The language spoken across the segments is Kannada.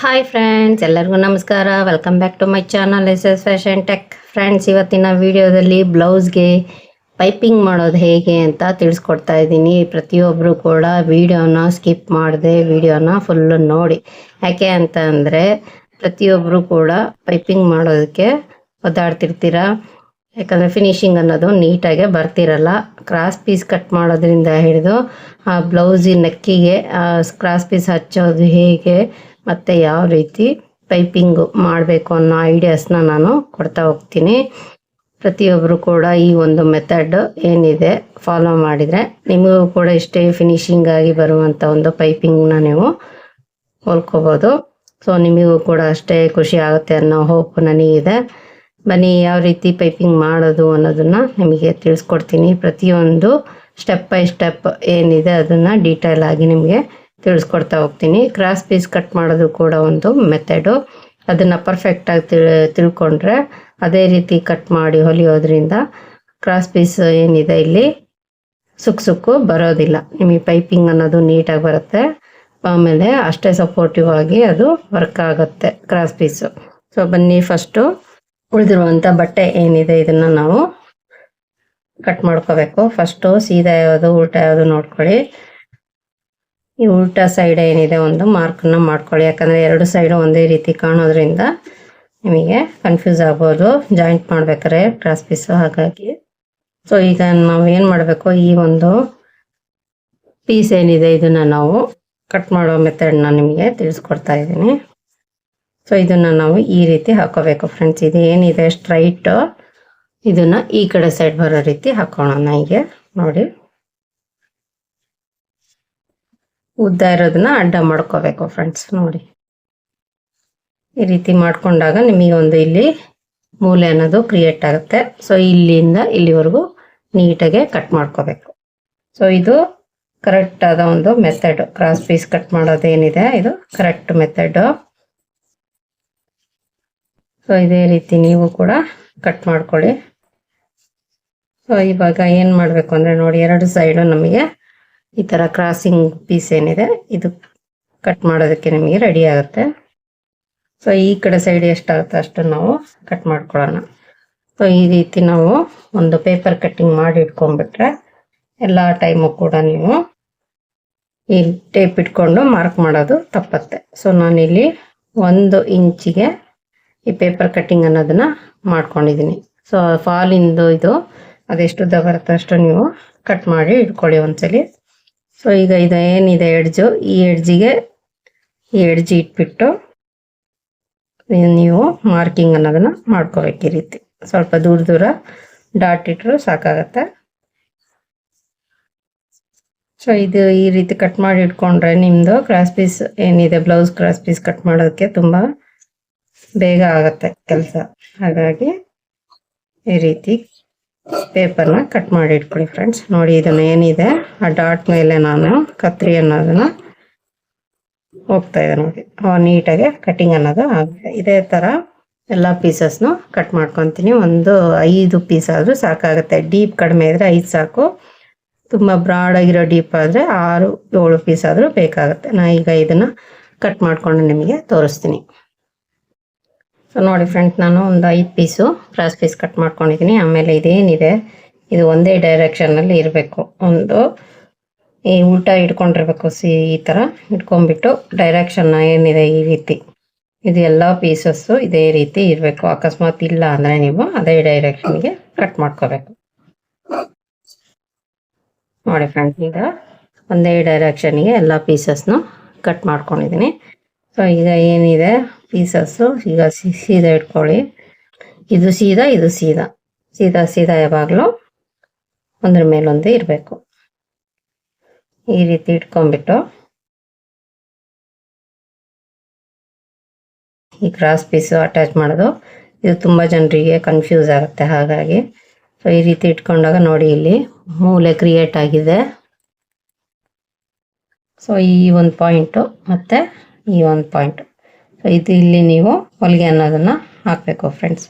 ಹಾಯ್ ಫ್ರೆಂಡ್ಸ್ ಎಲ್ಲರಿಗೂ ನಮಸ್ಕಾರ. Welcome back to my channel S S fashion tech friends ಇವತ್ತಿನ ವಿಡಿಯೋದಲ್ಲಿ ಬ್ಲೌಸ್ಗೆ ಪೈಪಿಂಗ್ ಮಾಡೋದು ಹೇಗೆ ಅಂತ ತಿಳಿಸ್ಕೊಡ್ತಾ ಇದ್ದೀನಿ. ಪ್ರತಿಯೊಬ್ಬರು ಕೂಡ ವಿಡಿಯೋನ ಸ್ಕಿಪ್ ಮಾಡಿದೆ ವಿಡಿಯೋನ ಫುಲ್ಲು ನೋಡಿ. ಯಾಕೆ ಅಂತ ಅಂದರೆ ಪ್ರತಿಯೊಬ್ಬರು ಕೂಡ ಪೈಪಿಂಗ್ ಮಾಡೋದಕ್ಕೆ ಒದ್ದಾಡ್ತಿರ್ತೀರ? ಯಾಕಂದರೆ ಫಿನಿಶಿಂಗ್ ಅನ್ನೋದು ನೀಟಾಗೆ ಬರ್ತಿರಲ್ಲ. ಕ್ರಾಸ್ ಪೀಸ್ ಕಟ್ ಮಾಡೋದ್ರಿಂದ ಹಿಡಿದು, ಆ ಬ್ಲೌಸಿ ನೆಕ್ಕಿಗೆ ಕ್ರಾಸ್ ಪೀಸ್ ಹಚ್ಚೋದು ಹೇಗೆ ಮತ್ತು ಯಾವ ರೀತಿ ಪೈಪಿಂಗ್ ಮಾಡಬೇಕು ಅನ್ನೋ ಐಡಿಯಾಸ್ನ ನಾನು ಕೊಡ್ತಾ ಹೋಗ್ತೀನಿ. ಪ್ರತಿಯೊಬ್ಬರು ಕೂಡ ಈ ಒಂದು ಮೆಥಡ್ ಏನಿದೆ ಫಾಲೋ ಮಾಡಿದರೆ ನಿಮಗೂ ಕೂಡ ಇಷ್ಟೇ ಫಿನಿಶಿಂಗ್ ಆಗಿ ಬರುವಂಥ ಒಂದು ಪೈಪಿಂಗ್ನ ನೀವು ಹೊಲ್ಕೋಬೋದು. ಸೊ, ನಿಮಗೂ ಕೂಡ ಅಷ್ಟೇ ಖುಷಿ ಆಗುತ್ತೆ ಅನ್ನೋ ಹೋಪ್ ನನಗಿದೆ. ಬನ್ನಿ, ಯಾವ ರೀತಿ ಪೈಪಿಂಗ್ ಮಾಡೋದು ಅನ್ನೋದನ್ನು ನಿಮಗೆ ತಿಳಿಸ್ಕೊಡ್ತೀನಿ. ಪ್ರತಿಯೊಂದು ಸ್ಟೆಪ್ ಬೈ ಸ್ಟೆಪ್ ಏನಿದೆ ಅದನ್ನು ಡೀಟೇಲ್ ಆಗಿ ನಿಮಗೆ ತಿಳಿಸ್ಕೊಡ್ತಾ ಹೋಗ್ತೀನಿ. ಕ್ರಾಸ್ ಪೀಸ್ ಕಟ್ ಮಾಡೋದು ಕೂಡ ಒಂದು ಮೆಥಡು ಅದನ್ನು ಪರ್ಫೆಕ್ಟಾಗಿ ತಿಳಿ, ತಿಳ್ಕೊಂಡ್ರೆ ಅದೇ ರೀತಿ ಕಟ್ ಮಾಡಿ ಹೊಲಿಯೋದ್ರಿಂದ ಕ್ರಾಸ್ ಪೀಸ್ ಏನಿದೆ ಇಲ್ಲಿ ಸುಕ್ ಸುಕ್ಕು ಬರೋದಿಲ್ಲ. ನಿಮಗೆ ಪೈಪಿಂಗ್ ಅನ್ನೋದು ನೀಟಾಗಿ ಬರುತ್ತೆ. ಆಮೇಲೆ ಅಷ್ಟೇ ಸಪೋರ್ಟಿವ್ ಆಗಿ ಅದು ವರ್ಕ್ ಆಗುತ್ತೆ ಕ್ರಾಸ್ ಪೀಸು ಸೊ ಬನ್ನಿ ಫಸ್ಟು ಉಳಿದಿರುವಂಥ ಬಟ್ಟೆ ಏನಿದೆ ಇದನ್ನು ನಾವು ಕಟ್ ಮಾಡ್ಕೋಬೇಕು. ಫಸ್ಟು ಸೀದಾ ಯಾವುದು, ಉಲ್ಟಾ ಯಾವುದು ನೋಡ್ಕೊಳ್ಳಿ. ಈ ಉಲ್ಟ ಸೈಡ್ ಏನಿದೆ ಒಂದು ಮಾರ್ಕನ್ನ ಮಾಡ್ಕೊಳ್ಳಿ. ಯಾಕಂದರೆ ಎರಡು ಸೈಡು ಒಂದೇ ರೀತಿ ಕಾಣೋದ್ರಿಂದ ನಿಮಗೆ ಕನ್ಫ್ಯೂಸ್ ಆಗ್ಬೋದು. ಜಾಯಿಂಟ್ ಮಾಡ್ಬೇಕಾದ್ರೆ ಕ್ರಾಸ್ ಪೀಸು ಹಾಗಾಗಿ. ಸೊ ಈಗ ನಾವು ಏನು ಮಾಡಬೇಕು? ಈ ಒಂದು ಪೀಸ್ ಏನಿದೆ ಇದನ್ನು ನಾವು ಕಟ್ ಮಾಡೋ ಮೆಥಡ್ನ ನಿಮಗೆ ತಿಳಿಸ್ಕೊಡ್ತಾ ಇದ್ದೀನಿ. ಸೊ ಇದನ್ನು ನಾವು ಈ ರೀತಿ ಹಾಕೋಬೇಕು ಫ್ರೆಂಡ್ಸ್ ಇದು ಏನಿದೆ? ಸ್ಟ್ರೈಟ್ ಇದನ್ನ ಈ ಕಡೆ ಸೈಡ್ ಬರೋ ರೀತಿ ಹಾಕೋಣ. ಹೀಗೆ ನೋಡಿ. ಉದ್ದ ಇರೋದನ್ನ ಅಡ್ಡ ಮಾಡ್ಕೋಬೇಕು ಫ್ರೆಂಡ್ಸ್ ನೋಡಿ. ಈ ರೀತಿ ಮಾಡ್ಕೊಂಡಾಗ ನಿಮಗೆ ಒಂದು ಇಲ್ಲಿ ಮೂಲೆ ಅನ್ನೋದು ಕ್ರಿಯೇಟ್ ಆಗುತ್ತೆ. ಸೊ ಇಲ್ಲಿಂದ ಇಲ್ಲಿವರೆಗೂ ನೀಟಾಗೆ ಕಟ್ ಮಾಡ್ಕೋಬೇಕು. ಸೊ ಇದು ಕರೆಕ್ಟ್ ಆದ ಒಂದು ಮೆಥಡ್ ಕ್ರಾಸ್ ಪೀಸ್ ಕಟ್ ಮಾಡೋದೇನಿದೆ, ಇದು ಕರೆಕ್ಟ್ ಮೆಥಡ್ ಸೊ ಇದೇ ರೀತಿ ನೀವು ಕೂಡ ಕಟ್ ಮಾಡ್ಕೊಳ್ಳಿ. ಸೊ ಇವಾಗ ಏನು ಮಾಡಬೇಕು ಅಂದರೆ ನೋಡಿ, ಎರಡು ಸೈಡು ನಮಗೆ ಈ ಥರ ಕ್ರಾಸಿಂಗ್ ಪೀಸ್ ಏನಿದೆ, ಇದು ಕಟ್ ಮಾಡೋದಕ್ಕೆ ನಿಮಗೆ ರೆಡಿ ಆಗುತ್ತೆ. ಸೊ ಈ ಕಡೆ ಸೈಡ್ ಎಷ್ಟಾಗುತ್ತೆ ಅಷ್ಟು ನಾವು ಕಟ್ ಮಾಡ್ಕೊಳ್ಳೋಣ. ಸೊ ಈ ರೀತಿ ನಾವು ಒಂದು ಪೇಪರ್ ಕಟ್ಟಿಂಗ್ ಮಾಡಿ ಇಟ್ಕೊಂಡ್ಬಿಟ್ರೆ ಎಲ್ಲ ಟೈಮು ಕೂಡ ನೀವು ಈ ಟೇಪ್ ಇಟ್ಕೊಂಡು ಮಾರ್ಕ್ ಮಾಡೋದು ತಪ್ಪತ್ತೆ. ಸೊ ನಾನಿಲ್ಲಿ ಒಂದು ಇಂಚಿಗೆ ಈ ಪೇಪರ್ ಕಟ್ಟಿಂಗ್ ಅನ್ನೋದನ್ನ ಮಾಡ್ಕೊಂಡಿದ್ದೀನಿ. ಸೊ ಫಾಲಿಂದು ಇದು ಅದೆಷ್ಟು ಬರುತ್ತೆ ಅಷ್ಟು ನೀವು ಕಟ್ ಮಾಡಿ ಇಟ್ಕೊಳ್ಳಿ ಒಂದ್ಸಲಿ. ಸೊ ಈಗ ಇದು ಏನಿದೆ ಎಡ್ಜು ಈ ಎಡ್ಜಿಗೆ ಈ ಎಡ್ಜಿ ಇಟ್ಬಿಟ್ಟು ನೀವು ಮಾರ್ಕಿಂಗ್ ಅನ್ನೋದನ್ನ ಮಾಡ್ಕೋಬೇಕು ಈ ರೀತಿ. ಸ್ವಲ್ಪ ದೂರ ದೂರ ಡಾಟ್ ಇಟ್ಟರು ಸಾಕಾಗತ್ತೆ. ಸೊ ಇದು ಈ ರೀತಿ ಕಟ್ ಮಾಡಿ ಇಟ್ಕೊಂಡ್ರೆ ನಿಮ್ಮದು ಕ್ರಾಸ್ ಪೀಸ್ ಏನಿದೆ ಬ್ಲೌಸ್ ಕ್ರಾಸ್ ಪೀಸ್ ಕಟ್ ಮಾಡೋದಕ್ಕೆ ತುಂಬ ಬೇಗ ಆಗತ್ತೆ ಕೆಲಸ. ಹಾಗಾಗಿ ಈ ರೀತಿ ಪೇಪರ್ನ ಕಟ್ ಮಾಡಿ ಇಟ್ಕೊಳ್ಳಿ ಫ್ರೆಂಡ್ಸ್ ನೋಡಿ ಇದನ್ನ ಏನಿದೆ? ಆ ಡಾಟ್ ಮೇಲೆ ನಾನು ಕತ್ರಿ ಅನ್ನೋದನ್ನ ಹೋಗ್ತಾ ಇದೆ ನೋಡಿ. ನೀಟಾಗಿ ಕಟಿಂಗ್ ಅನ್ನೋದು ಆಗಿದೆ. ಇದೇ ಥರ ಎಲ್ಲ ಪೀಸಸ್ನು ಕಟ್ ಮಾಡ್ಕೊತೀನಿ. ಒಂದು ಐದು ಪೀಸ್ ಆದರೂ ಸಾಕಾಗುತ್ತೆ. ಡೀಪ್ ಕಡಿಮೆ ಇದ್ರೆ ಐದು ಸಾಕು. ತುಂಬ ಬ್ರಾಡ್ ಆಗಿರೋ ಡೀಪ್ ಆದರೆ ಆರು ಏಳು ಪೀಸ್ ಆದರೂ ಬೇಕಾಗುತ್ತೆ. ನಾ ಈಗ ಇದನ್ನ ಕಟ್ ಮಾಡ್ಕೊಂಡು ನಿಮಗೆ ತೋರಿಸ್ತೀನಿ. ಸೊ ನೋಡಿ ಫ್ರೆಂಡ್ ನಾನು ಒಂದು ಐದು ಪೀಸು ಕ್ರಾಸ್ ಪೀಸ್ ಕಟ್ ಮಾಡ್ಕೊಂಡಿದ್ದೀನಿ. ಆಮೇಲೆ ಇದೇನಿದೆ? ಇದು ಒಂದೇ ಡೈರೆಕ್ಷನಲ್ಲಿ ಇರಬೇಕು. ಒಂದು ಈ ಉಲ್ಟಾ ಇಟ್ಕೊಂಡಿರ್ಬೇಕು ಸಿ ಈ ಥರ ಇಟ್ಕೊಂಡ್ಬಿಟ್ಟು ಡೈರೆಕ್ಷನ್ ಏನಿದೆ ಈ ರೀತಿ. ಇದು ಎಲ್ಲ ಪೀಸಸ್ಸು ಇದೇ ರೀತಿ ಇರಬೇಕು. ಅಕಸ್ಮಾತ್ ಇಲ್ಲ ಅಂದರೆ ನೀವು ಅದೇ ಡೈರೆಕ್ಷನ್ಗೆ ಕಟ್ ಮಾಡ್ಕೋಬೇಕು. ನೋಡಿ ಫ್ರೆಂಡ್ ಈಗ ಒಂದೇ ಡೈರೆಕ್ಷನ್ಗೆ ಎಲ್ಲ ಪೀಸಸ್ನು ಕಟ್ ಮಾಡ್ಕೊಂಡಿದ್ದೀನಿ. ಸೊ ಈಗ ಏನಿದೆ? ಪೀಸಸ್ಸು, ಈಗ ಸೀದಾ ಇಟ್ಕೊಳ್ಳಿ. ಇದು ಸೀದಾ ಇದು ಸೀದಾ. ಸೀದಾ ಸೀದಾ ಯಾವಾಗಲೂ ಒಂದ್ರ ಮೇಲೊಂದು ಇರಬೇಕು. ಈ ರೀತಿ ಇಟ್ಕೊಂಡ್ಬಿಟ್ಟು ಈ ಕ್ರಾಸ್ ಪೀಸು ಅಟ್ಯಾಚ್ ಮಾಡೋದು. ಇದು ತುಂಬ ಜನರಿಗೆ ಕನ್ಫ್ಯೂಸ್ ಆಗುತ್ತೆ ಹಾಗಾಗಿ. ಸೊ ಈ ರೀತಿ ಇಟ್ಕೊಂಡಾಗ ನೋಡಿ ಇಲ್ಲಿ ಮೂಲೆ ಕ್ರಿಯೇಟ್ ಆಗಿದೆ. ಸೊ ಈ ಒಂದು ಪಾಯಿಂಟು ಮತ್ತು ಈ ಒಂದು ಪಾಯಿಂಟ್. ಸೊ ಇದು ಇಲ್ಲಿ ನೀವು ಹೊಲಿಗೆ ಅನ್ನೋದನ್ನು ಹಾಕಬೇಕು ಫ್ರೆಂಡ್ಸ್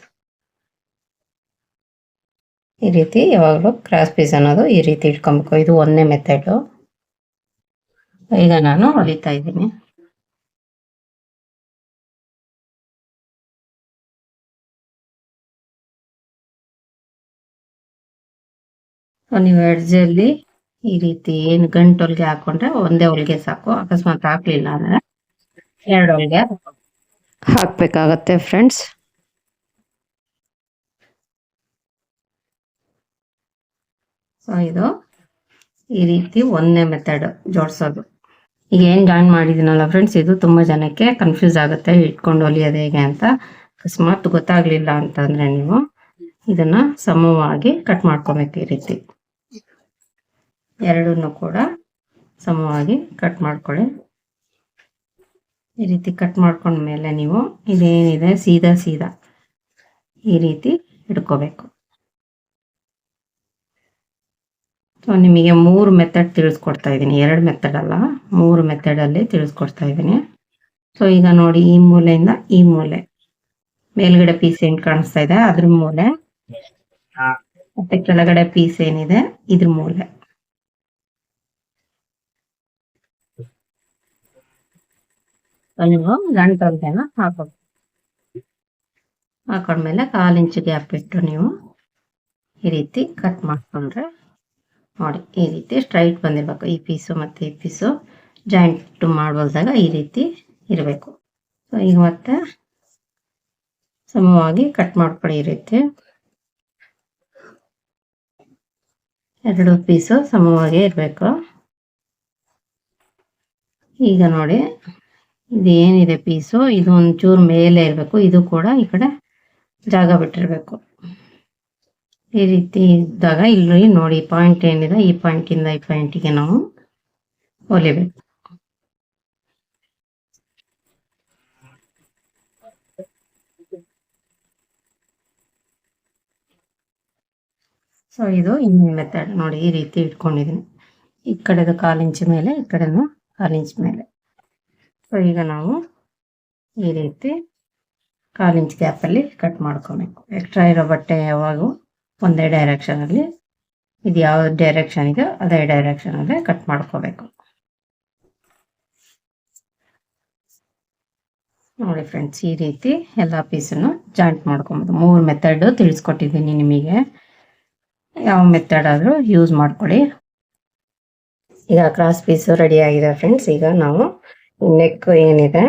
ಈ ರೀತಿ ಯಾವಾಗಲೂ ಕ್ರಾಸ್ ಪೀಸ್ ಅನ್ನೋದು ಈ ರೀತಿ ಇಟ್ಕೊಬೇಕು. ಇದು ಒಂದೇ ಮೆಥಡು ಈಗ ನಾನು ಹೊಲಿತಾ ಇದ್ದೀನಿ. ನೀವು ಎಡ್ಜಲ್ಲಿ ಈ ರೀತಿ ಏನು ಗಂಟು ಹೊಲಿಗೆ ಹಾಕೊಂಡ್ರೆ ಒಂದೇ ಹೊಲಿಗೆ ಸಾಕು. ಅಕಸ್ಮಾತ್ ಹಾಕ್ಲಿಲ್ಲ ಅಂದ್ರೆ ಎರಡು ಹೊಲಿಗೆ ಹಾಕೋ ಹಾಕ್ಬೇಕಾಗತ್ತೆ ಫ್ರೆಂಡ್ಸ್. ಸೊ ಇದು ಈ ರೀತಿ ಒಂದನೇ ಮೆಥಡ್ ಜೋಡಿಸೋದು. ಈಗ ಏನು ಜಾಯಿನ್ ಮಾಡಿದ್ದೀನಲ್ಲ ಫ್ರೆಂಡ್ಸ್ ಇದು ತುಂಬ ಜನಕ್ಕೆ ಕನ್ಫ್ಯೂಸ್ ಆಗುತ್ತೆ ಇಟ್ಕೊಂಡು ಹೊಲಿಯೋದು ಹೇಗೆ ಅಂತ. ಅಕಸ್ಮಾತ್ ಗೊತ್ತಾಗ್ಲಿಲ್ಲ ಅಂತಂದ್ರೆ ನೀವು ಇದನ್ನ ಸಮವಾಗಿ ಕಟ್ ಮಾಡ್ಕೊಬೇಕು ಈ ರೀತಿ. ಎರಡನ್ನೂ ಕೂಡ ಸಮವಾಗಿ ಕಟ್ ಮಾಡ್ಕೊಳ್ಳಿ. ಈ ರೀತಿ ಕಟ್ ಮಾಡ್ಕೊಂಡ್ಮೇಲೆ ನೀವು ಇದೇನಿದೆ? ಸೀದಾ ಸೀದಾ ಈ ರೀತಿ ಇಟ್ಕೋಬೇಕು. ಸೊ ನಿಮಗೆ ಮೂರು ಮೆಥಡ್ ತಿಳಿಸ್ಕೊಡ್ತಾ ಇದ್ದೀನಿ. ಎರಡು ಮೆಥಡ್ ಅಲ್ಲ ಮೂರು ಮೆಥಡಲ್ಲಿ ತಿಳಿಸ್ಕೊಡ್ತಾ ಇದ್ದೀನಿ. ಸೊ ಈಗ ನೋಡಿ ಈ ಮೂಲೆಯಿಂದ ಈ ಮೂಲೆ. ಮೇಲ್ಗಡೆ ಪೀಸ್ ಏನ್ ಕಾಣಿಸ್ತಾ ಇದೆ? ಅದ್ರ ಮೂಲೆ. ಮತ್ತೆ ಕೆಳಗಡೆ ಪೀಸ್ ಏನಿದೆ? ಇದ್ರ ಮೂಲೆ. ನೀವು ಗಂಟಲ್ಗೆನ ಹಾಕೋದು. ಹಾಕೊಂಡ್ಮೇಲೆ ಕಾಲು ಇಂಚು ಗ್ಯಾಪ್ ಇಟ್ಟು ನೀವು ಈ ರೀತಿ ಕಟ್ ಮಾಡ್ಕೊಂಡ್ರೆ ನೋಡಿ, ಈ ರೀತಿ ಸ್ಟ್ರೈಟ್ ಬಂದಿರಬೇಕು. ಈ ಪೀಸು ಮತ್ತು ಈ ಪೀಸು ಜಾಯಿಂಟ್ ಮಾಡಬಲ್ದಾಗ ಈ ರೀತಿ ಇರಬೇಕು. ಸೊ ಈಗ ಮತ್ತೆ ಸಮವಾಗಿ ಕಟ್ ಮಾಡ್ಕೊಳ್ಳಿ ಈ ರೀತಿ. ಎರಡು ಪೀಸು ಸಮವಾಗಿ ಇರಬೇಕು. ಈಗ ನೋಡಿ ಇದು ಏನಿದೆ ಪೀಸು ಇದು ಒಂಚೂರು ಮೇಲೆ ಇರಬೇಕು, ಇದು ಕೂಡ ಈ ಕಡೆ ಜಾಗ ಬಿಟ್ಟಿರಬೇಕು. ಈ ರೀತಿ ಇದ್ದಾಗ ಇಲ್ಲಿ ನೋಡಿ ಪಾಯಿಂಟ್ ಏನಿದೆ, ಈ ಪಾಯಿಂಟಿಂದ ಈ ಪಾಯಿಂಟಿಗೆ ನಾವು ಹೊಲಿಬೇಕು. ಸೊ ಇದು ಇನ್ನೊಂದು ಮೆಥಡ್ ನೋಡಿ, ಈ ರೀತಿ ಇಟ್ಕೊಂಡಿದ್ದೀನಿ. ಈ ಕಡೆದು ಕಾಲು ಇಂಚು ಮೇಲೆ, ಈ ಕಡೆನು ಕಾಲು ಇಂಚ್ ಮೇಲೆ. ಸೊ ಈಗ ನಾವು ಈ ರೀತಿ ಕಾಲು ಇಂಚ್ ಗ್ಯಾಪಲ್ಲಿ ಕಟ್ ಮಾಡ್ಕೋಬೇಕು. ಎಕ್ಸ್ಟ್ರಾ ಇರೋ ಬಟ್ಟೆ ಯಾವಾಗೂ ಒಂದೇ ಡೈರೆಕ್ಷನಲ್ಲಿ ಇದು ಯಾವ ಡೈರೆಕ್ಷನ್ ಇದೆಯೋ ಅದೇ ಡೈರೆಕ್ಷನಲ್ಲೇ ಕಟ್ ಮಾಡ್ಕೋಬೇಕು. ನೋಡಿ ಫ್ರೆಂಡ್ಸ್ ಈ ರೀತಿ ಎಲ್ಲ ಪೀಸನ್ನು ಜಾಯಿಂಟ್ ಮಾಡ್ಕೊಬೋದು. ಮೂರು ಮೆಥಡ್ ತಿಳಿಸ್ಕೊಟ್ಟಿದ್ದೀನಿ ನಿಮಗೆ. ಯಾವ ಮೆಥಡ್ ಆದರೂ ಯೂಸ್ ಮಾಡ್ಕೊಳ್ಳಿ. ಈಗ ಕ್ರಾಸ್ ಪೀಸು ರೆಡಿ ಆಗಿದೆ ಫ್ರೆಂಡ್ಸ್ ಈಗ ನಾವು ನೆಕ್ ಏನಿದೆ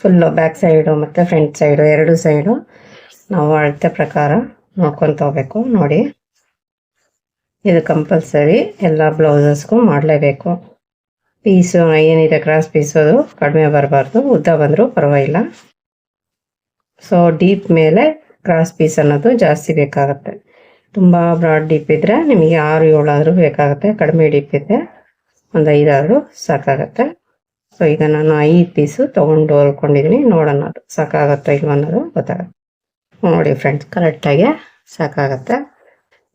ಫುಲ್ಲು ಬ್ಯಾಕ್ ಸೈಡು ಮತ್ತು ಫ್ರಂಟ್ ಸೈಡು ಎರಡು ಸೈಡು ನಾವು ಅಳತೆ ಪ್ರಕಾರ ನೋಡ್ಕೊತ ಹೋಗ್ಬೇಕು ನೋಡಿ. ಇದು ಕಂಪಲ್ಸರಿ ಎಲ್ಲ ಬ್ಲೌಸಸ್ಗೂ ಮಾಡಲೇಬೇಕು. ಪೀಸು, ಏನಿದೆ ಕ್ರಾಸ್ ಪೀಸು ಅದು, ಕಡಿಮೆ ಬರಬಾರ್ದು, ಉದ್ದ ಬಂದರೂ ಪರವಾಗಿಲ್ಲ. ಸೊ ಡೀಪ್ ಮೇಲೆ ಕ್ರಾಸ್ ಪೀಸ್ ಅನ್ನೋದು ಜಾಸ್ತಿ ಬೇಕಾಗುತ್ತೆ. ತುಂಬ ಬ್ರಾಡ್ ಡೀಪ್ ಇದ್ದರೆ ನಿಮಗೆ ಆರು ಏಳಾದರೂ ಬೇಕಾಗುತ್ತೆ, ಕಡಿಮೆ ಡೀಪ್ ಇದ್ದರೆ ಒಂದು ಐದಾದರೂ ಸಾಕಾಗತ್ತೆ. ಸೊ ಈಗ ನಾನು ಐದು ಪೀಸು ತೊಗೊಂಡು ಹೊಲ್ಕೊಂಡಿದ್ದೀನಿ ನೋಡೋಣ ಅದು ಸಾಕಾಗತ್ತೋ ಇಲ್ವ ಅನ್ನೋದು ಗೊತ್ತಾಗುತ್ತೆ. ನೋಡಿ ಫ್ರೆಂಡ್ಸ್ ಕರೆಕ್ಟಾಗಿ ಸಾಕಾಗತ್ತೆ.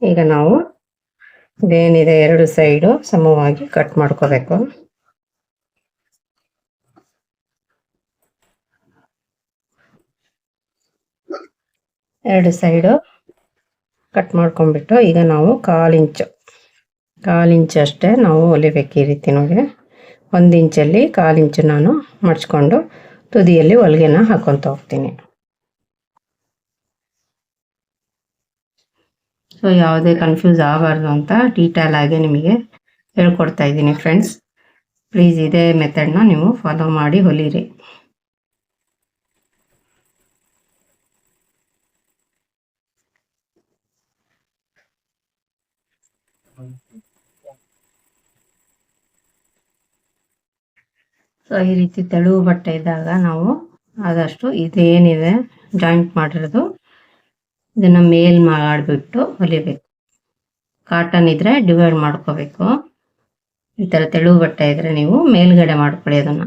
ಈಗ ನಾವು ಇದೇನಿದೆ, ಎರಡು ಸೈಡು ಸಮವಾಗಿ ಕಟ್ ಮಾಡ್ಕೋಬೇಕು. ಎರಡು ಸೈಡು ಕಟ್ ಮಾಡ್ಕೊಂಡ್ಬಿಟ್ಟು ಈಗ ನಾವು ಕಾಲಿಂಚು ಇಂಚು ಕಾಲು ಇಂಚು ಅಷ್ಟೇ ನಾವು ಹೊಲಿಬೇಕು ಈ ರೀತಿ ನೋಡಿ ಒಂದು ಇಂಚಲ್ಲಿ ಕಾಲು ಇಂಚು ನಾನು ಮಡ್ಚ್ಕೊಂಡು ತುದಿಯಲ್ಲಿ ಹೊಲಿಗೆನ ಹಾಕೊತ ಹೋಗ್ತೀನಿ. ಸೊ ಯಾವುದೇ ಕನ್ಫ್ಯೂಸ್ ಆಗಬಾರ್ದು ಅಂತ ಡೀಟೇಲ್ ಆಗಿ ನಿಮಗೆ ಹೇಳ್ಕೊಡ್ತಾ ಇದ್ದೀನಿ ಫ್ರೆಂಡ್ಸ್ ಪ್ಲೀಸ್ ಇದೇ ಮೆಥಡ್ನ ನೀವು ಫಾಲೋ ಮಾಡಿ, ಹೊಲಿರಿ. ಸೊ ಈ ರೀತಿ ತೆಳುವು ಬಟ್ಟೆ ಇದ್ದಾಗ ನಾವು ಆದಷ್ಟು ಇದೇನಿದೆ ಜಾಯಿಂಟ್ ಮಾಡಿರೋದು, ಇದನ್ನ ಮೇಲ್ ಮಾಡಿಬಿಟ್ಟು ಹೊಲಿಬೇಕು. ಕಾಟನ್ ಇದ್ರೆ ಡಿವೈಡ್ ಮಾಡ್ಕೋಬೇಕು. ಈ ತರ ತೆಳು ಬಟ್ಟೆ ಇದ್ರೆ ನೀವು ಮೇಲ್ಗಡೆ ಮಾಡ್ಕೊಳ್ಳಿ ಅದನ್ನ.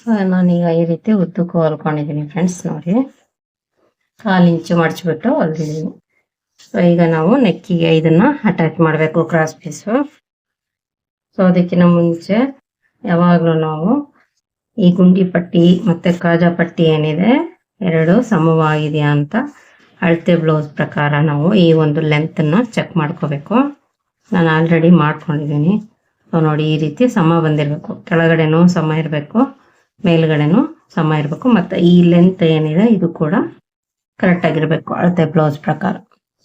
ಸೊ ನಾನೀಗ ಈ ರೀತಿ ಉದ್ದಕ್ಕೂ ಹೊಲ್ಕೊಂಡಿದ್ದೀನಿ ಫ್ರೆಂಡ್ಸ್ ನೋಡಿ. ಕಾಲು ಇಂಚು ಮಡಚಿಬಿಟ್ಟು ಹೊಲ್ದಿದ್ದೀನಿ ಸೊ ಈಗ ನಾವು ನೆಕ್ಕಿಗೆ ಇದನ್ನು ಅಟ್ಯಾಚ್ ಮಾಡಬೇಕು ಕ್ರಾಸ್ ಪೀಸು ಸೊ ಅದಕ್ಕಿಂತ ಮುಂಚೆ ಯಾವಾಗಲೂ ನಾವು ಈ ಗುಂಡಿ ಪಟ್ಟಿ ಮತ್ತು ಕಾಜಾ ಪಟ್ಟಿ ಏನಿದೆ, ಎರಡು ಸಮವಾಗಿದೆಯಾ ಅಂತ ಅಳತೆ ಬ್ಲೌಸ್ ಪ್ರಕಾರ ನಾವು ಈ ಒಂದು ಲೆಂತನ್ನು ಚೆಕ್ ಮಾಡ್ಕೋಬೇಕು. ನಾನು ಆಲ್ರೆಡಿ ಮಾಡ್ಕೊಂಡಿದ್ದೀನಿ ಸೊ ನೋಡಿ ಈ ರೀತಿ ಸಮ ಬಂದಿರಬೇಕು. ಕೆಳಗಡೆನೂ ಸಮ ಇರಬೇಕು. ಮೇಲ್ಗಡೆನೂ ಸಮ ಇರಬೇಕು. ಮತ್ತು ಈ ಲೆಂತ್ ಏನಿದೆ, ಇದು ಕೂಡ ಕರೆಕ್ಟ್ ಆಗಿರಬೇಕು, ಅಳತೆ ಬ್ಲೌಸ್ ಪ್ರಕಾರ.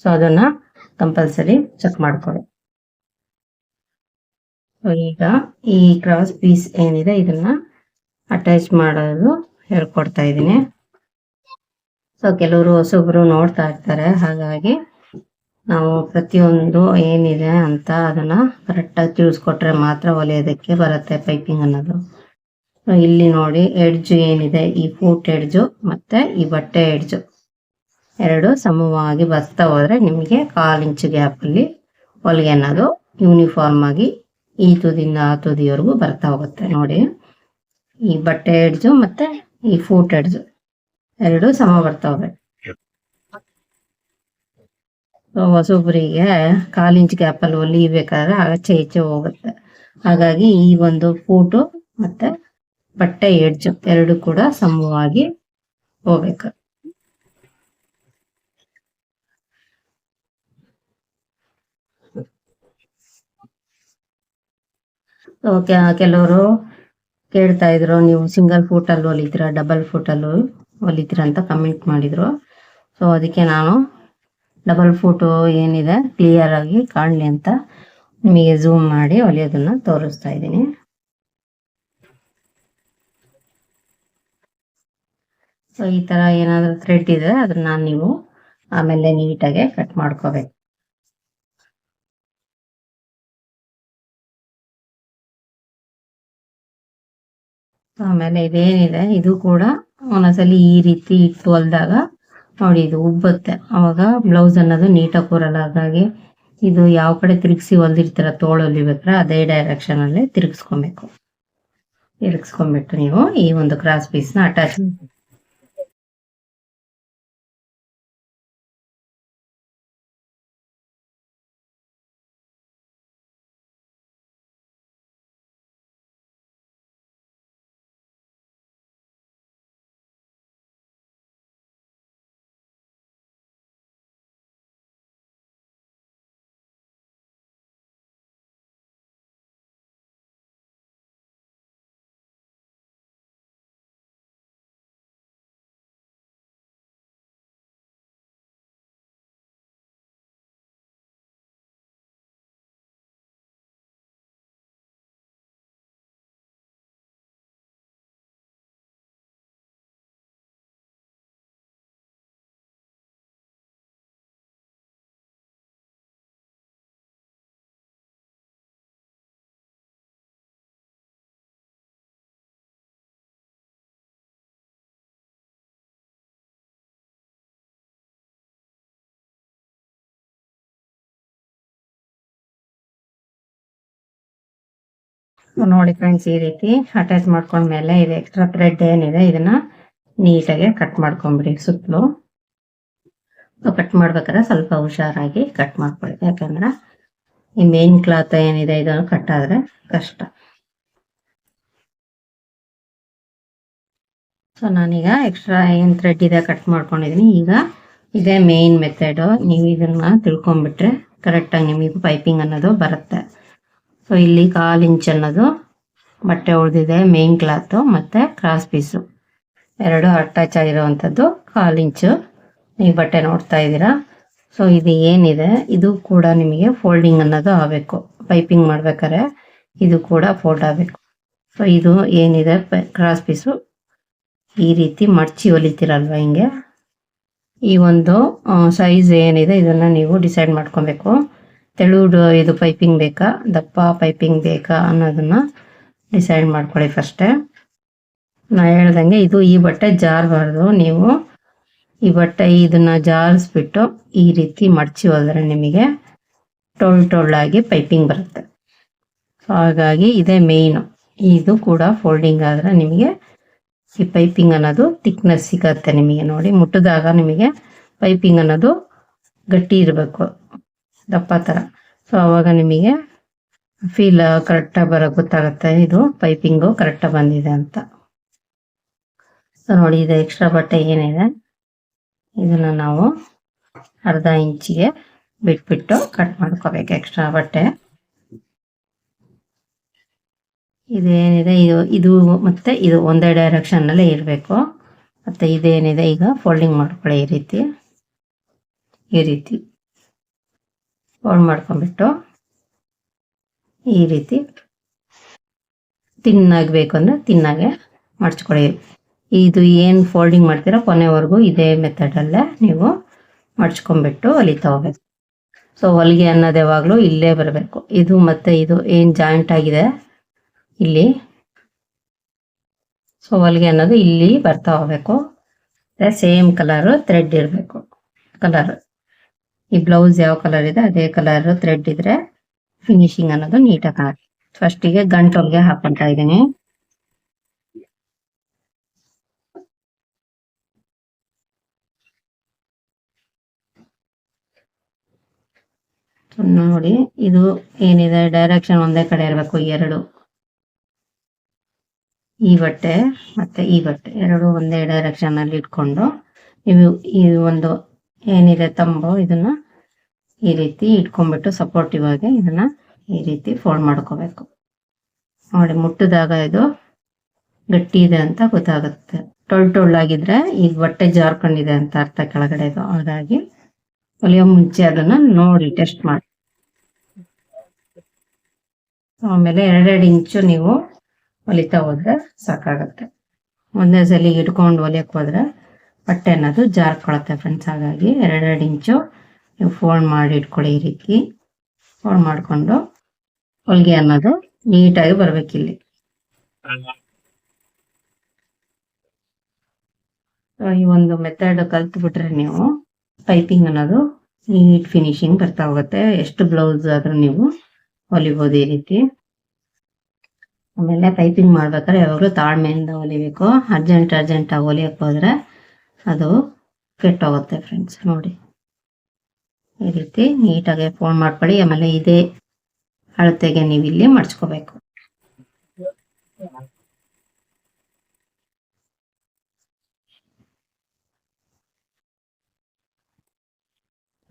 ಸೊ ಅದನ್ನ ಕಂಪಲ್ಸರಿ ಚೆಕ್ ಮಾಡ್ಕೊಳ್ಳಿ. ಸೊ ಈಗ ಈ ಕ್ರಾಸ್ ಪೀಸ್ ಏನಿದೆ, ಇದನ್ನ ಅಟ್ಯಾಚ್ ಮಾಡೋದು ಹೇಳ್ಕೊಡ್ತಾ ಇದ್ದೀನಿ. ಸೊ ಕೆಲವರು ಹೊಸೊಬ್ರು ನೋಡ್ತಾ ಇರ್ತಾರೆ, ಹಾಗಾಗಿ ನಾವು ಪ್ರತಿಯೊಂದು ಏನಿದೆ ಅಂತ ಅದನ್ನ ಕರೆಕ್ಟಾಗಿ ತಿಳಿಸ್ಕೊಟ್ರೆ ಮಾತ್ರ ಹೊಲಿಯೋದಕ್ಕೆ ಬರುತ್ತೆ ಪೈಪಿಂಗ್ ಅನ್ನೋದು. ಇಲ್ಲಿ ನೋಡಿ ಎಡ್ಜ್ ಏನಿದೆ? ಈ ಫೂಟ್ ಎಡ್ಜು ಮತ್ತೆ ಈ ಬಟ್ಟೆ ಎಡ್ಜು. ಎರಡು ಸಮವಾಗಿ ಬರ್ತಾ ಹೋದ್ರೆ ನಿಮಗೆ ಕಾಲು ಇಂಚು ಗ್ಯಾಪಲ್ಲಿ ಹೊಲಿಗೆ ಅನ್ನೋದು ಯೂನಿಫಾರ್ಮ್ ಆಗಿ ಈ ತುದಿಯಿಂದ ಆ ತುದಿವರೆಗೂ ಬರ್ತಾ ಹೋಗುತ್ತೆ. ನೋಡಿ, ಈ ಬಟ್ಟೆ ಎಡ್ಜು ಮತ್ತೆ ಈ ಫೂಟ್ ಎಡ್ಜು ಎರಡು ಸಮ ಬರ್ತಾ ಹೋಗ್ಬೇಕು ಹೊಸೊಬ್ಬರಿಗೆ ಕಾಲು ಇಂಚ್ ಗ್ಯಾಪಲ್ಲಿ ಹೊಲಿಬೇಕಾದ್ರೆ ಆಚೆ ಈಚೆ ಹೋಗುತ್ತೆ. ಹಾಗಾಗಿ ಈ ಒಂದು ಫೂಟು ಮತ್ತೆ ಬಟ್ಟೆ ಎಡ್ಜ್ ಎರಡು ಕೂಡ ಸಮವಾಗಿ ಹೋಗ್ಬೇಕು. ಕೆಲವರು ಕೇಳ್ತಾ ಇದ್ರು, ನೀವು ಸಿಂಗಲ್ ಫೂಟಲ್ಲಿ ಹೊಲಿತೀರಾ ಡಬಲ್ ಫೂಟಲ್ಲಿ ಹೊಲಿತೀರಾ ಅಂತ ಕಮೆಂಟ್ ಮಾಡಿದ್ರು. ಸೊ ಅದಕ್ಕೆ ನಾನು ಡಬಲ್ ಫೂಟು ಏನಿದೆ, ಕ್ಲಿಯರ್ ಆಗಿ ಕಾಣಲಿ ಅಂತ ನಿಮಗೆ ಝೂಮ್ ಮಾಡಿ ಹೊಲಿಯೋದನ್ನ ತೋರಿಸ್ತಾ ಇದ್ದೀನಿ. ಸೊ ಈ ತರ ಏನಾದ್ರೂ ಥ್ರೆಡ್ ಇದೆ ಅದನ್ನ ನೀವು ಆಮೇಲೆ ನೀಟಾಗಿ ಕಟ್ ಮಾಡ್ಕೋಬೇಕು. ಆಮೇಲೆ ಇದೇನಿದೆ, ಇದು ಕೂಡ ಒಂದೊಂದ್ಸಲಿ ಈ ರೀತಿ ಇಟ್ಟು ಹೊಲ್ದಾಗ ನೋಡಿ ಇದು ಉಬ್ಬುತ್ತೆ. ಅವಾಗ ಬ್ಲೌಸ್ ಅನ್ನೋದು ನೀಟಾಗಿ ಕೂರಲ್ಲ. ಹಾಗಾಗಿ ಇದು ಯಾವ ಕಡೆ ತಿರುಗಿಸಿ ಹೊಲ್ದಿರ್ತೀರ ತೋಳು ಹೊಲಿಬೇಕಾದ್ರೆ ಅದೇ ಡೈರೆಕ್ಷನ್ ಅಲ್ಲಿ ತಿರುಗಿಸ್ಕೊಬೇಕು. ತಿರುಗಿಸ್ಕೊಂಡ್ಬಿಟ್ಟು ನೀವು ಈ ಒಂದು ಕ್ರಾಸ್ ಪೀಸ್ನ ಅಟ್ಯಾಚ್ ನೋಡಿ ಫ್ರೆಂಡ್ಸ್ ಈ ರೀತಿ ಅಟ್ಯಾಚ್ ಮಾಡ್ಕೊಂಡ್ಮೇಲೆ ಇದು ಎಕ್ಸ್ಟ್ರಾ ಥ್ರೆಡ್ ಏನಿದೆ, ಇದನ್ನ ನೀಟಾಗಿ ಕಟ್ ಮಾಡ್ಕೊಂಬಿಡಿ, ಸುತ್ತಲೂ. ಕಟ್ ಮಾಡ್ಬೇಕಾದ್ರೆ ಸ್ವಲ್ಪ ಹುಷಾರಾಗಿ ಕಟ್ ಮಾಡ್ಕೊಳ್ಳಿ. ಯಾಕಂದ್ರೆ ಈ ಮೇನ್ ಕ್ಲಾತ್ ಏನಿದೆ ಇದು ಕಟ್ ಆದ್ರೆ ಕಷ್ಟ. ಸೊ ನಾನೀಗ ಎಕ್ಸ್ಟ್ರಾ ಏನ್ ಥ್ರೆಡ್ ಇದೆ ಕಟ್ ಮಾಡ್ಕೊಂಡಿದೀನಿ. ಈಗ ಇದೇ ಮೇನ್ ಮೆಥಡ್ ನೀವು ಇದನ್ನ ತಿಳ್ಕೊಂಡ್ಬಿಟ್ರೆ ಕರೆಕ್ಟಾಗಿ ನಿಮಗೆ ಪೈಪಿಂಗ್ ಅನ್ನೋದು ಬರುತ್ತೆ. ಸೊ ಇಲ್ಲಿ ಕಾಲು ಇಂಚ್ ಅನ್ನೋದು ಬಟ್ಟೆ ಉಳಿದಿದೆ ಮೇನ್ ಕ್ಲಾತು ಮತ್ತೆ ಕ್ರಾಸ್ ಪೀಸು ಎರಡು ಅಟ್ಯಾಚ್ ಆಗಿರುವಂಥದ್ದು ಕಾಲು ಇಂಚು. ನೀವು ಬಟ್ಟೆ ನೋಡ್ತಾ ಇದ್ದೀರಾ? ಸೊ ಇದು ಏನಿದೆ? ಇದು ಕೂಡ ನಿಮಗೆ ಫೋಲ್ಡಿಂಗ್ ಅನ್ನೋದು ಆಗಬೇಕು. ಪೈಪಿಂಗ್ ಮಾಡ್ಬೇಕಾದ್ರೆ ಇದು ಕೂಡ ಫೋಲ್ಡ್ ಆಗಬೇಕು. ಸೊ ಇದು ಏನಿದೆ? ಕ್ರಾಸ್ ಪೀಸು ಈ ರೀತಿ ಮಡಚಿ ಹೊಲಿತೀರಲ್ವ ಹಿಂಗೆ? ಈ ಒಂದು ಸೈಜ್ ಏನಿದೆ, ಇದನ್ನು ನೀವು ಡಿಸೈಡ್ ಮಾಡ್ಕೊಬೇಕು. ತೆಳುಡು ಇದು ಪೈಪಿಂಗ್ ಬೇಕಾ? ದಪ್ಪ ಪೈಪಿಂಗ್ ಬೇಕಾ ಅನ್ನೋದನ್ನ ಡಿಸೈಡ್ ಮಾಡ್ಕೊಳ್ಳಿ ಫಸ್ಟೇ ನಾ ಹೇಳ್ದಂಗೆ ಇದು ಈ ಬಟ್ಟೆ ಜಾರಬಾರ್ದು. ನೀವು ಈ ಬಟ್ಟೆ ಇದನ್ನ ಜಾರಿಸ್ಬಿಟ್ಟು ಈ ರೀತಿ ಮಡಚಿ ಹೋದ್ರೆ ನಿಮಗೆ ಟೊಳ್ ಟೊಳ್ಳಾಗಿ ಪೈಪಿಂಗ್ ಬರುತ್ತೆ. ಹಾಗಾಗಿ ಇದೇ ಮೇಯ್ನು ಇದು ಕೂಡ ಫೋಲ್ಡಿಂಗ್ ಆದರೆ ನಿಮಗೆ ಈ ಪೈಪಿಂಗ್ ಅನ್ನೋದು ತಿಕ್ನೆಸ್ ಸಿಗತ್ತೆ ನಿಮಗೆ ನೋಡಿ. ಮುಟ್ಟಿದಾಗ ನಿಮಗೆ ಪೈಪಿಂಗ್ ಅನ್ನೋದು ಗಟ್ಟಿ ಇರಬೇಕು. ದಪ್ಪ ಥರ ಸೊ ಅವಾಗ ನಿಮಗೆ ಫೀಲ್ ಕರೆಕ್ಟಾಗಿ ಬರೋ ಗೊತ್ತಾಗುತ್ತೆ. ಇದು ಪೈಪಿಂಗು ಕರೆಕ್ಟಾಗಿ ಬಂದಿದೆ ಅಂತ. ಸೊ ನೋಡಿ, ಇದು ಎಕ್ಸ್ಟ್ರಾ ಬಟ್ಟೆ ಏನಿದೆ? ಇದನ್ನ ನಾವು ಅರ್ಧ ಇಂಚಿಗೆ ಬಿಟ್ಬಿಟ್ಟು ಕಟ್ ಮಾಡ್ಕೋಬೇಕು ಎಕ್ಸ್ಟ್ರಾ ಬಟ್ಟೆ. ಇದೇನಿದೆ? ಇದು ಇದು ಮತ್ತೆ ಇದು ಒಂದೇ ಡೈರೆಕ್ಷನ್ನಲ್ಲೇ ಇರಬೇಕು. ಮತ್ತೆ ಇದೇನಿದೆ? ಈಗ ಫೋಲ್ಡಿಂಗ್ ಮಾಡ್ಕೊಳ್ಳಿ ಈ ರೀತಿ. ಈ ರೀತಿ. ಫೋಲ್ಡ್ ಮಾಡ್ಕೊಂಡ್ಬಿಟ್ಟು ಈ ರೀತಿ ತಿನ್ನಾಗಬೇಕು ಅಂದ್ರೆ ತಿನ್ನಾಗೆ ಮಡ್ಚ್ಕೊಳ್ಳಿ ಇದು ಏನು ಫೋಲ್ಡಿಂಗ್ ಮಾಡ್ತೀರಾ ಕೊನೆವರೆಗೂ ಇದೇ ಮೆಥಡಲ್ಲೇ ನೀವು ಮಡ್ಚ್ಕೊಂಡ್ಬಿಟ್ಟು ಹೊಲಿತಾ ಹೋಗ್ಬೇಕು ಸೊ ಹೊಲಿಗೆ ಅನ್ನೋದು ಯಾವಾಗಲೂ ಇಲ್ಲೇ ಬರಬೇಕು. ಇದು ಮತ್ತೆ ಇದು ಏನು ಜಾಯಿಂಟ್ ಆಗಿದೆ ಇಲ್ಲಿ. ಸೊ ಹೊಲಿಗೆ ಅನ್ನೋದು ಇಲ್ಲಿ ಬರ್ತಾ ಹೋಗ್ಬೇಕು. ಸೇಮ್ ಕಲರ್ ಥ್ರೆಡ್ ಇರಬೇಕು. ಕಲರ್ ಈ ಬ್ಲೌಸ್ ಯಾವ ಕಲರ್ ಇದೆ, ಅದೇ ಕಲರ್ ಥ್ರೆಡ್ ಇದ್ರೆ ಫಿನಿಶಿಂಗ್ ಅನ್ನೋದು ನೀಟಾಗಿ ಕಾಣುತ್ತೆ. ಫಸ್ಟಿಗೆ ಗಂಟು ಹೊಲಿಗೆ ಹಾಕೊಂತ ಇದ್ದೀನಿ. ನೋಡಿ, ಇದು ಏನಿದೆ ಡೈರೆಕ್ಷನ್ ಒಂದೇ ಕಡೆ ಇರಬೇಕು, ಎರಡು. ಈ ಬಟ್ಟೆ ಮತ್ತೆ ಈ ಬಟ್ಟೆ, ಎರಡು ಒಂದೇ ಡೈರೆಕ್ಷನ್ ಅಲ್ಲಿ ಇಟ್ಕೊಂಡು ನೀವು ಈ ಒಂದು ಏನಿದೆ ತಂಬು, ಇದನ್ನ ಈ ರೀತಿ ಇಟ್ಕೊಂಡ್ಬಿಟ್ಟು ಸಪೋರ್ಟಿವ್ ಆಗಿ ಇದನ್ನ ಈ ರೀತಿ ಫೋಲ್ಡ್ ಮಾಡ್ಕೋಬೇಕು. ನೋಡಿ, ಮುಟ್ಟಿದಾಗ ಇದು ಗಟ್ಟಿ ಇದೆ ಅಂತ ಗೊತ್ತಾಗುತ್ತೆ. ಟೊಳ್ ಟೊಳ್ಳಾಗಿದ್ರೆ ಈಗ ಬಟ್ಟೆ ಜಾರ್ಕೊಂಡಿದೆ ಅಂತ ಅರ್ಥ ಕೆಳಗಡೆ ಇದು. ಹಾಗಾಗಿ ಹೊಲಿಯೋ ಮುಂಚೆ ಅದನ್ನ ನೋಡಿ ಟೆಸ್ಟ್ ಮಾಡಿ. ಆಮೇಲೆ ಎರಡೆರಡು ಇಂಚು ನೀವು ಹೊಲಿತಾ ಹೋದ್ರೆ ಸಾಕಾಗತ್ತೆ. ಒಂದೇ ಸಲ ಇಟ್ಕೊಂಡು ಹೊಲಿಯಕ್ಕೆ ಹೋದ್ರೆ ಬಟ್ಟೆ ಅನ್ನೋದು ಜಾರ್ಕೊಳತ್ತೆ ಫ್ರೆಂಡ್ಸ್ ಹಾಗಾಗಿ ಎರಡೆರಡು ಇಂಚು ನೀವು ಫೋಲ್ಡ್ ಮಾಡಿ ಇಟ್ಕೊಳ್ಳಿ ಈ ರೀತಿ. ಫೋಲ್ಡ್ ಮಾಡಿಕೊಂಡು ಹೊಲಿಗೆ ಅನ್ನೋದು ನೀಟಾಗಿ ಬರ್ಬೇಕಿಲ್ಲಿ. ಈ ಒಂದು ಮೆಥಡ್ ಕಲ್ತು ಬಿಟ್ರೆ ನೀವು ಪೈಪಿಂಗ್ ಅನ್ನೋದು ನೀಟ್ ಫಿನಿಶಿಂಗ್ ಬರ್ತಾ ಹೋಗುತ್ತೆ. ಎಷ್ಟು ಬ್ಲೌಸ್ ಆದ್ರೂ ನೀವು ಹೊಲಿಬೋದು ಈ ರೀತಿ. ಆಮೇಲೆ ಪೈಪಿಂಗ್ ಮಾಡ್ಬೇಕಾದ್ರೆ ಯಾವಾಗಲೂ ತಾಳ್ಮೆಯಿಂದ ಹೊಲಿಬೇಕು. ಅರ್ಜೆಂಟ್ ಅರ್ಜೆಂಟ್ ಆಗಿ ಹೊಲಿಯಕ್ಕೆ ಹೋದ್ರೆ ಅದು ಕೆಟ್ಟೋಗುತ್ತೆ ಫ್ರೆಂಡ್ಸ್ ನೋಡಿ. ಈ ರೀತಿ ನೀಟಾಗಿ ಫೋನ್ ಮಾಡ್ಕೊಳ್ಳಿ, ಆಮೇಲೆ ಇದೇ ಅಳತೆಗೆ ನೀವು ಇಲ್ಲಿ ಮಡ್ಚ್ಕೋಬೇಕು.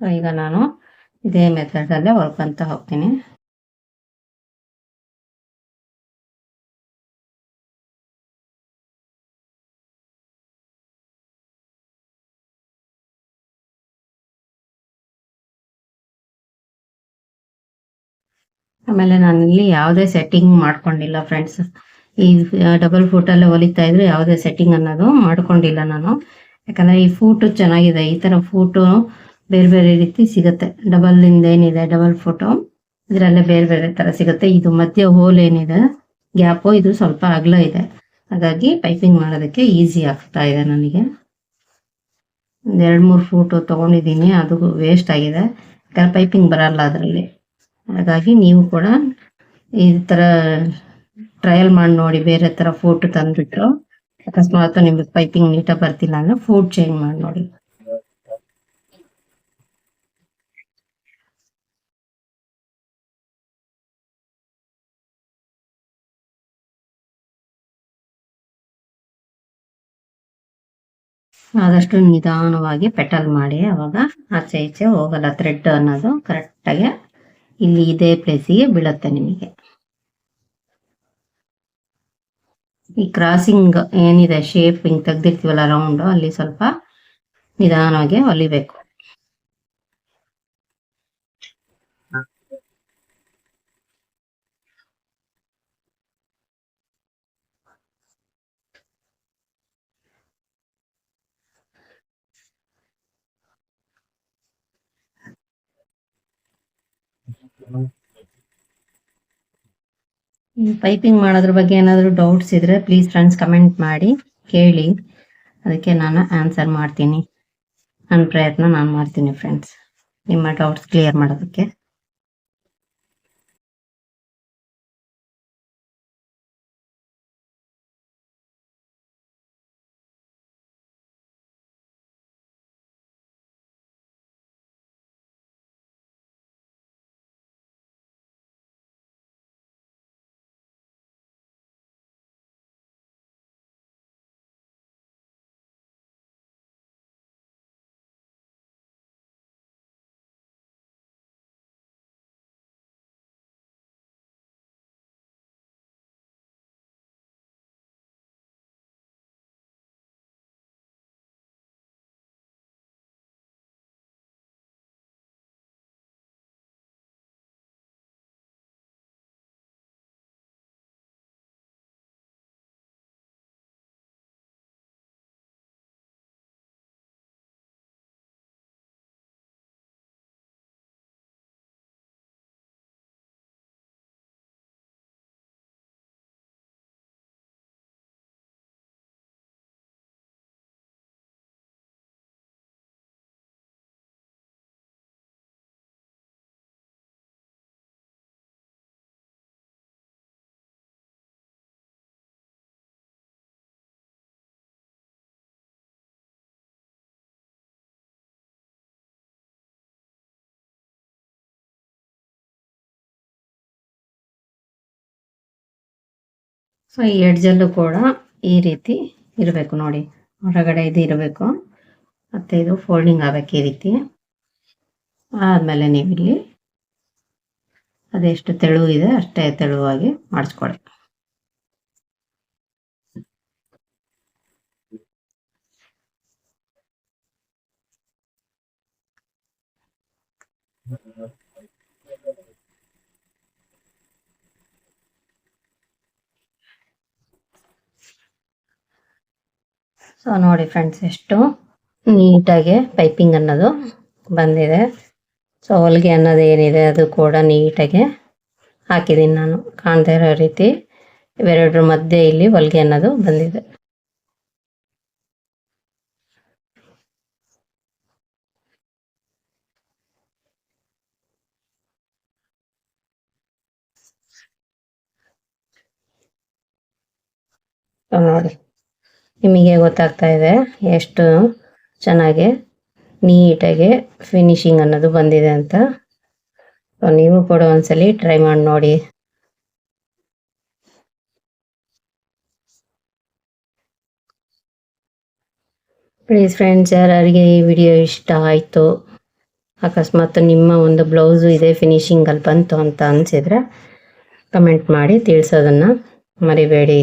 ಈಗ ನಾನು ಇದೇ ಮೆಥಡ್ ಅಲ್ಲೇ ಹೊಲ್ಕೊಂತ ಹೋಗ್ತೀನಿ. ಆಮೇಲೆ ನಾನು ಇಲ್ಲಿ ಯಾವುದೇ ಸೆಟ್ಟಿಂಗ್ ಮಾಡ್ಕೊಂಡಿಲ್ಲ ಫ್ರೆಂಡ್ಸ್ ಈ ಡಬಲ್ ಫೂಟಲ್ಲೇ ಹೊಲಿತಾ ಇದ್ರೆ ಯಾವುದೇ ಸೆಟ್ಟಿಂಗ್ ಅನ್ನೋದು ಮಾಡ್ಕೊಂಡಿಲ್ಲ ನಾನು. ಯಾಕಂದರೆ ಈ ಫೂಟು ಚೆನ್ನಾಗಿದೆ, ಈ ಥರ ಫೂಟು ಬೇರೆ ಬೇರೆ ರೀತಿ ಸಿಗುತ್ತೆ. ಡಬಲ್ ಇಂದ ಏನಿದೆ ಡಬಲ್ ಫೋಟೋ ಇದರಲ್ಲೇ ಬೇರೆ ಬೇರೆ ತರ ಸಿಗುತ್ತೆ. ಇದು ಮಧ್ಯ ಹೋಲ್ ಏನಿದೆ ಗ್ಯಾಪು ಇದು ಸ್ವಲ್ಪ ಅಗಲ ಇದೆ. ಹಾಗಾಗಿ ಪೈಪಿಂಗ್ ಮಾಡೋದಕ್ಕೆ ಈಸಿ ಆಗ್ತಾ ಇದೆ ನನಗೆ. ಒಂದು ಎರಡು ಮೂರು ಫೂಟು ತೊಗೊಂಡಿದ್ದೀನಿ, ಅದು ವೇಸ್ಟ್ ಆಗಿದೆ. ಯಾಕಂದ್ರೆ ಪೈಪಿಂಗ್ ಬರಲ್ಲ ಅದರಲ್ಲಿ. ಹಾಗಾಗಿ ನೀವು ಕೂಡ ಈ ತರ ಟ್ರಯಲ್ ಮಾಡಿ ನೋಡಿ, ಬೇರೆ ತರ ಫೋಟೋ ತಂದ್ಬಿಟ್ರು, ಅಕಸ್ಮಾತ್ ನಿಮ್ಗೆ ಪೈಪಿಂಗ್ ನೀಟಾಗಿ ಬರ್ತಿಲ್ಲ ಅಂದ್ರೆ ಫೋಟ್ ಚೇಂಜ್ ಮಾಡಿ ನೋಡಿ. ಆದಷ್ಟು ನಿಧಾನವಾಗಿ ಪೆಟಲ್ ಮಾಡಿ, ಅವಾಗ ಆಚೆ ಈಚೆ ಹೋಗಲ್ಲ ಥ್ರೆಡ್ ಅನ್ನೋದು ಕರೆಕ್ಟಾಗಿ ಇಲ್ಲಿ ಇದೇ ಪ್ಲೇಸಿಗೆ ಬೀಳುತ್ತೆ ನಿಮಗೆ. ಈ ಕ್ರಾಸಿಂಗ್ ಏನಿದೆ ಶೇಪ್ ಹಿಂಗ್ ತೆಗ್ದಿರ್ತೀವಲ್ಲ ರೌಂಡ್ ಅಲ್ಲಿ ಸ್ವಲ್ಪ ನಿಧಾನವಾಗಿ ಹೊಲಿಬೇಕು. ಪೈಪಿಂಗ್ ಮಾಡೋದ್ರ ಬಗ್ಗೆ ಏನಾದರೂ ಡೌಟ್ಸ್ ಇದ್ರೆ ಪ್ಲೀಸ್ ಫ್ರೆಂಡ್ಸ್ ಕಮೆಂಟ್ ಮಾಡಿ, ಕೇಳಿ. ಅದಕ್ಕೆ ನಾನು ಆನ್ಸರ್ ಮಾಡ್ತೀನಿ. ನನ್ನ ಪ್ರಯತ್ನ ನಾನು ಮಾಡ್ತೀನಿ ಫ್ರೆಂಡ್ಸ್ ನಿಮ್ಮ ಡೌಟ್ಸ್ ಕ್ಲಿಯರ್ ಮಾಡೋದಕ್ಕೆ. ಸೊ ಈ ಎಡ್ಜಲ್ಲೂ ಕೂಡ ಈ ರೀತಿ ಇರಬೇಕು ನೋಡಿ. ಹೊರಗಡೆ ಇದು ಇರಬೇಕು. ಮತ್ತು ಇದು ಫೋಲ್ಡಿಂಗ್ ಆಗಬೇಕು ಈ ರೀತಿ. ಆದಮೇಲೆ ನೀವಿಲ್ಲಿ ಅದೆಷ್ಟು ತೆಳು ಇದೆ ಅಷ್ಟೇ ತೆಳುವಾಗಿ ಮಾಡಿಸ್ಕೊಳ್ಳಿ ಸೊ ನೋಡಿ ಫ್ರೆಂಡ್ಸ್ ಎಷ್ಟು ನೀಟಾಗಿ ಪೈಪಿಂಗ್ ಅನ್ನೋದು ಬಂದಿದೆ. ಸೊ ಹೊಲಿಗೆ ಅನ್ನೋದು ಏನಿದೆ ಅದು ಕೂಡ ನೀಟಾಗಿ ಹಾಕಿದ್ದೀನಿ ನಾನು. ಕಾಣದೇ ಇರೋ ರೀತಿ ಇವೆರಡರ ಮಧ್ಯೆ ಇಲ್ಲಿ ಹೊಲಿಗೆ ಅನ್ನೋದು ಬಂದಿದೆ. ನೋಡಿ. ನಿಮಗೆ ಗೊತ್ತಾಗ್ತಾ ಇದೆ ಎಷ್ಟು ಚೆನ್ನಾಗಿ ನೀಟಾಗಿ ಫಿನಿಶಿಂಗ್ ಅನ್ನೋದು ಬಂದಿದೆ ಅಂತ. ನೀವು ಕೂಡ ಒಂದ್ಸಲಿ ಟ್ರೈ ಮಾಡಿ ನೋಡಿ. ಪ್ಲೀಸ್ ಫ್ರೆಂಡ್ಸ್ ಯಾರಿಗೆ ಈ ವಿಡಿಯೋ ಇಷ್ಟ ಆಯಿತು, ಅಕಸ್ಮಾತ್ ನಿಮ್ಮ ಒಂದು ಬ್ಲೌಸು ಇದೆ ಫಿನಿಶಿಂಗಲ್ಲಿ ಬಂತು ಅಂತ ಅನಿಸಿದ್ರೆ ಕಮೆಂಟ್ ಮಾಡಿ, ತಿಳಿಸೋದನ್ನು ಮರಿಬೇಡಿ.